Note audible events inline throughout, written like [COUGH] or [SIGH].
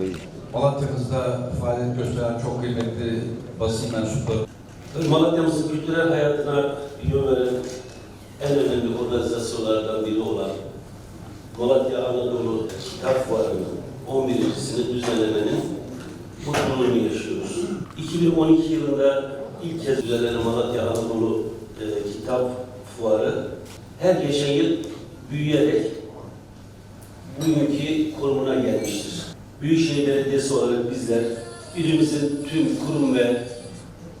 Bey. Malatya'mızda faaliyet gösteren çok kıymetli basın mensupları Malatya'mızın kültürel hayatına yön veren en önemli organizasyonlardan biri olan Malatya Anadolu Kitap Fuarı'nın 11.sini düzenlemenin mutluluğunu yaşıyoruz. 2012 yılında ilk kez düzenlenen Malatya Anadolu e, Kitap Fuarı her geçen yıl büyüyerek Belediyesi olarak bizler ilimizin tüm kurum ve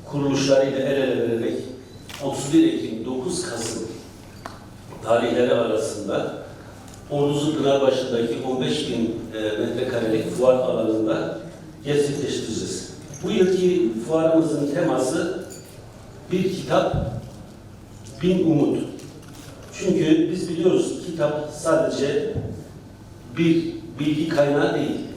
kuruluşlarıyla el ele vererek 31 Ekim 9 Kasım tarihleri arasında Orduzu Pınarbaşı'ndaki 15 bin e, metrekarelik fuar alanında gerçekleştireceğiz. Bu yılki fuarımızın teması bir kitap, bin umut. Çünkü biz biliyoruz kitap sadece bir bilgi kaynağı değil.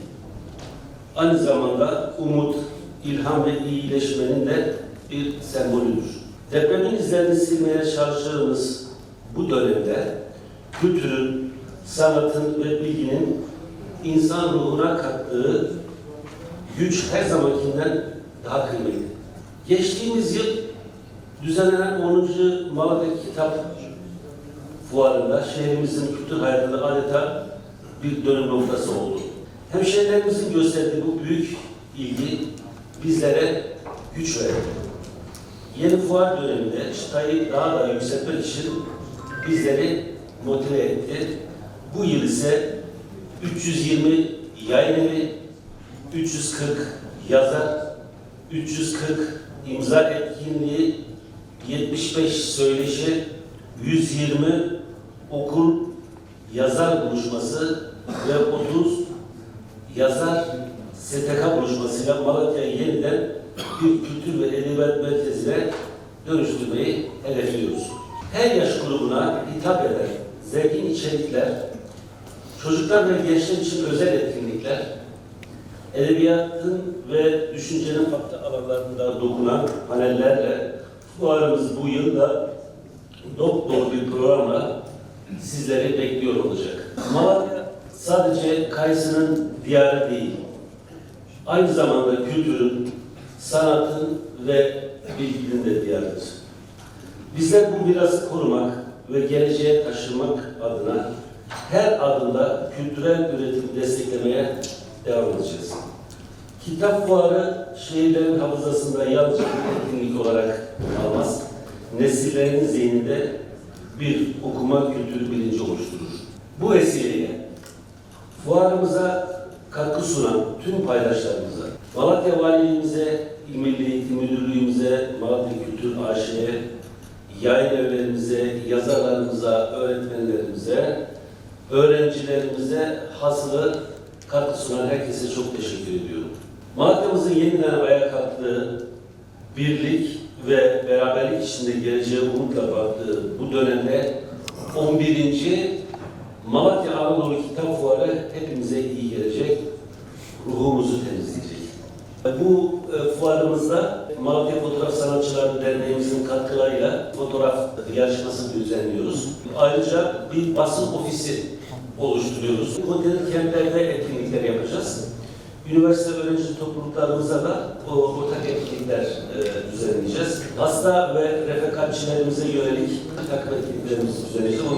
Aynı zamanda umut, ilham ve iyileşmenin de bir sembolüdür. Depremin izlerini silmeye çalıştığımız bu dönemde kültürün, sanatın ve bilginin insan ruhuna kattığı güç her zamankinden daha kıymetli. Geçtiğimiz yıl düzenlenen 10. Malatya Kitap Fuarı'nda şehrimizin kültür hayatında adeta bir dönüm noktası oldu. Hemşehrilerimizin gösterdiği bu büyük ilgi bizlere güç verdi. Yeni fuar döneminde çıtayı daha da yükseltmek için bizleri motive etti. Bu yıl ise 320 yayın evi, 340 yazar, 340 imza etkinliği, 75 söyleşi, 120 okul yazar buluşması ve 30 yazar STK buluşmasıyla Malatya'yı yeniden bir kültür ve edebiyat merkezine dönüştürmeyi hedefliyoruz. Her yaş grubuna hitap eden zengin içerikler, çocuklar ve gençler için özel etkinlikler, edebiyatın ve düşüncenin farklı alanlarında dokunan panellerle fuarımız bu yıl da dop bir programla sizleri bekliyor olacak. Malatya sadece kayısının diyarı değil, aynı zamanda kültürün, sanatın ve bilginin de diyarıdır. Bizler bu mirası korumak ve geleceğe taşımak adına her adımda kültürel üretimi desteklemeye devam edeceğiz. Kitap fuarı şehirlerin hafızasında yalnızca bir etkinlik olarak kalmaz, nesillerin zihninde bir okuma kültürü bilinci oluşturur. Bu vesileyle fuarımıza katkı sunan tüm paydaşlarımıza, Malatya Valiliğimize, İl Milli Eğitim Müdürlüğümüze, Malatya Kültür AŞ'ye, yayın evlerimize, yazarlarımıza, öğretmenlerimize, öğrencilerimize hasılı katkı sunan herkese çok teşekkür ediyorum. Malatya'mızın yeniden ayağa kalktığı, birlik ve beraberlik içinde geleceğe umutla baktığı bu dönemde 11. Malatya Anadolu Kitap Fuarı hepimize iyi gelecek, ruhumuzu temizleyecek. Bu e, fuarımızda Malatya Fotoğraf Sanatçıları Derneğimizin katkılarıyla fotoğraf yarışması düzenliyoruz. Ayrıca bir basın ofisi oluşturuyoruz. Konteyner kentlerde etkinlikler yapacağız. Üniversite öğrenci topluluklarımıza da o ortak etkinlikler e, düzenleyeceğiz. Hasta ve refekatçilerimize yönelik takım etkinliklerimizi düzenleyeceğiz.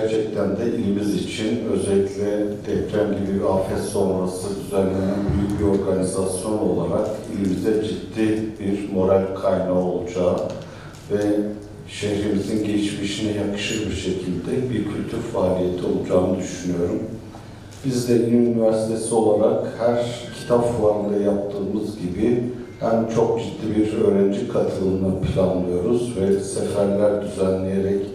Gerçekten de ilimiz için özellikle deprem gibi bir afet sonrası düzenlenen büyük bir organizasyon olarak ilimize ciddi bir moral kaynağı olacağı ve şehrimizin geçmişine yakışır bir şekilde bir kültür faaliyeti olacağını düşünüyorum. Biz de İlim Üniversitesi olarak her kitap fuarında yaptığımız gibi hem çok ciddi bir öğrenci katılımını planlıyoruz ve seferler düzenleyerek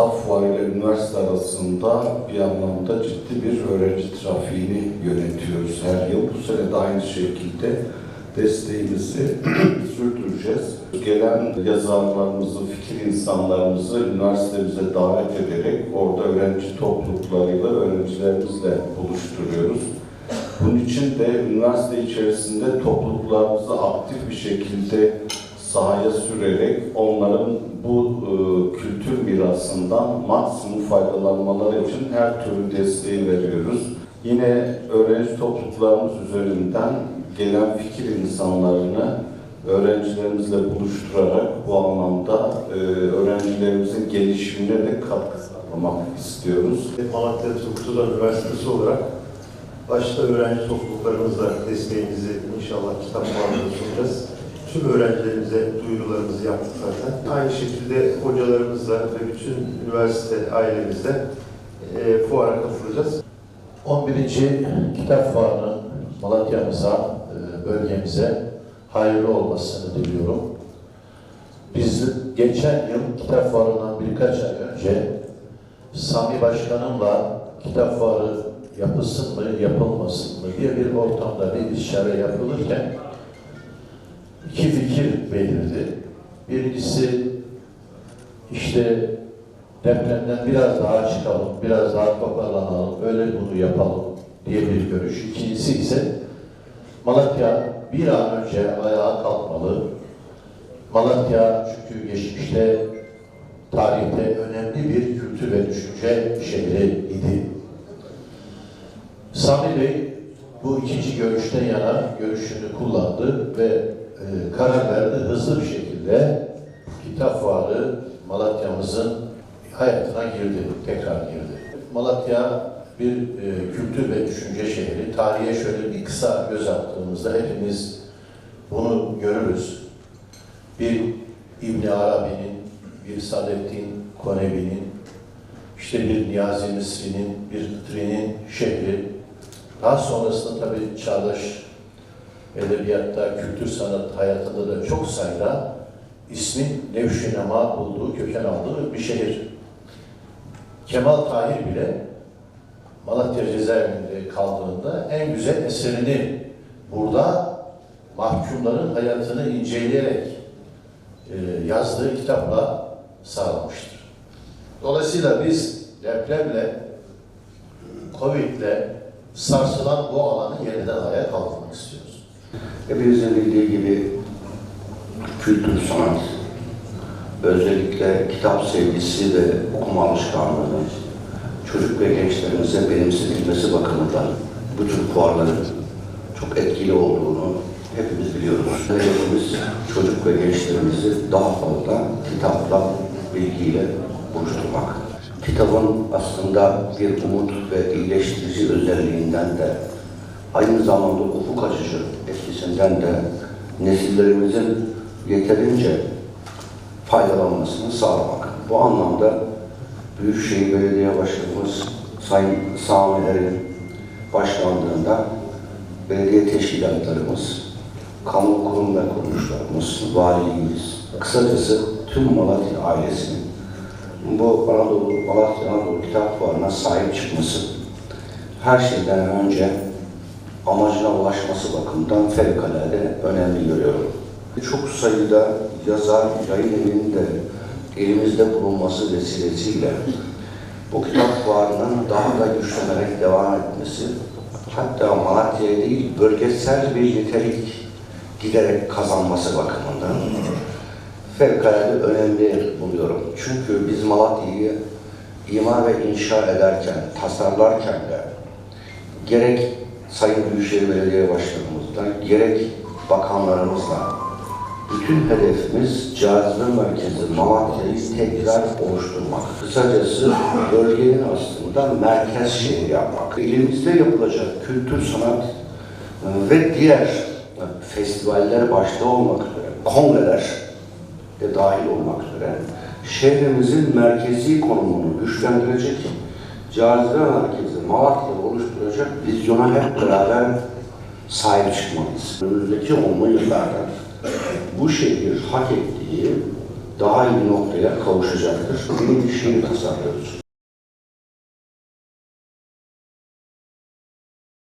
fuarı ile üniversite arasında bir anlamda ciddi bir öğrenci trafiğini yönetiyoruz her yıl. Bu sene de aynı şekilde desteğimizi [CLEARS THROAT] sürdüreceğiz. Gelen yazarlarımızı, fikir insanlarımızı üniversitemize davet ederek orada öğrenci topluluklarıyla, öğrencilerimizle buluşturuyoruz. Bunun için de üniversite içerisinde topluluklarımızı aktif bir şekilde sahaya sürerek onların bu e, kültür mirasından maksimum faydalanmaları için her türlü desteği veriyoruz. Yine öğrenci topluluklarımız üzerinden gelen fikir insanlarını öğrencilerimizle buluşturarak bu anlamda e, öğrencilerimizin gelişimine de katkı sağlamak istiyoruz. Malatya Turkutular Üniversitesi olarak başta öğrenci topluluklarımızla desteğimizi inşallah kitap fuarında sunacağız. Tüm öğrencilerimize duyurularımızı yaptık zaten. Aynı şekilde hocalarımızla ve bütün üniversite ailemizle e, fuara katılacağız. 11. Kitap Fuarı'nın Malatya'mıza, e, bölgemize hayırlı olmasını diliyorum. Biz geçen yıl Kitap Fuarı'ndan birkaç ay önce Sami Başkanımla Kitap Fuarı yapılsın mı, yapılmasın mı diye bir ortamda bir istişare yapılırken iki fikir belirdi. Birincisi işte depremden biraz daha çıkalım, biraz daha toparlanalım, öyle bunu yapalım diye bir görüş. İkincisi ise Malatya bir an önce ayağa kalkmalı. Malatya çünkü geçmişte tarihte önemli bir kültür ve düşünce şehri idi. Sami Bey bu ikinci görüşten yana görüşünü kullandı ve e, karar verdi hızlı bir şekilde kitap fuarı Malatya'mızın hayatına girdi, tekrar girdi. Malatya bir e, kültür ve düşünce şehri. Tarihe şöyle bir kısa göz attığımızda hepimiz bunu görürüz. Bir İbn Arabi'nin, bir Sadettin Konevi'nin, işte bir Niyazi Misri'nin, bir Hıtri'nin şehri. Daha sonrasında tabii çağdaş edebiyatta, kültür sanat hayatında da çok sayıda ismin nevşinema bulduğu, köken aldığı bir şehir. Kemal Tahir bile Malatya cezaevinde kaldığında en güzel eserini burada mahkumların hayatını inceleyerek e, yazdığı kitapla sağlamıştır. Dolayısıyla biz depremle, Covid'le sarsılan bu alanı yeniden ayağa kaldırmak istiyoruz. Hepinizin bildiği gibi kültür, sanat, özellikle kitap sevgisi ve okuma alışkanlığı çocuk ve gençlerimize benimsenilmesi bakımından bu tür fuarların çok etkili olduğunu hepimiz biliyoruz. Hedefimiz çocuk ve gençlerimizi daha fazla kitapla, bilgiyle buluşturmak. Kitabın aslında bir umut ve iyileştirici özelliğinden de aynı zamanda ufuk açıcı etkisinden de nesillerimizin yeterince faydalanmasını sağlamak. Bu anlamda Büyükşehir Belediye Başkanımız Sayın Sami Er'in başkanlığında belediye teşkilatlarımız, kamu kurum ve kuruluşlarımız, valiliğimiz, kısacası tüm Malatya ailesinin bu Anadolu, Malatya Anadolu Kitap Fuarı'na sahip çıkması her şeyden önce amacına ulaşması bakımından fevkalade önemli görüyorum. Çok sayıda yazar, yayın evinin de elimizde bulunması vesilesiyle bu kitap fuarının daha da güçlenerek devam etmesi, hatta Malatya'ya değil bölgesel bir nitelik giderek kazanması bakımından fevkalade önemli buluyorum. Çünkü biz Malatya'yı imar ve inşa ederken, tasarlarken de gerek Sayın Büyükşehir Belediye Başkanımızla, gerek bakanlarımızla bütün hedefimiz cazibe merkezi Malatya'yı tekrar oluşturmak. Kısacası bölgenin aslında merkez şehri yapmak. İlimizde yapılacak kültür, sanat e, ve diğer e, festivaller başta olmak üzere, kongreler de dahil olmak üzere şehrimizin merkezi konumunu güçlendirecek, cazibe merkezi Malatya'yı oluşturacak vizyona hep beraber sahip çıkmalıyız. Önümüzdeki onlu yıllarda bu şehir hak ettiği daha iyi noktaya kavuşacaktır. Yeni bir şehir tasarlıyoruz.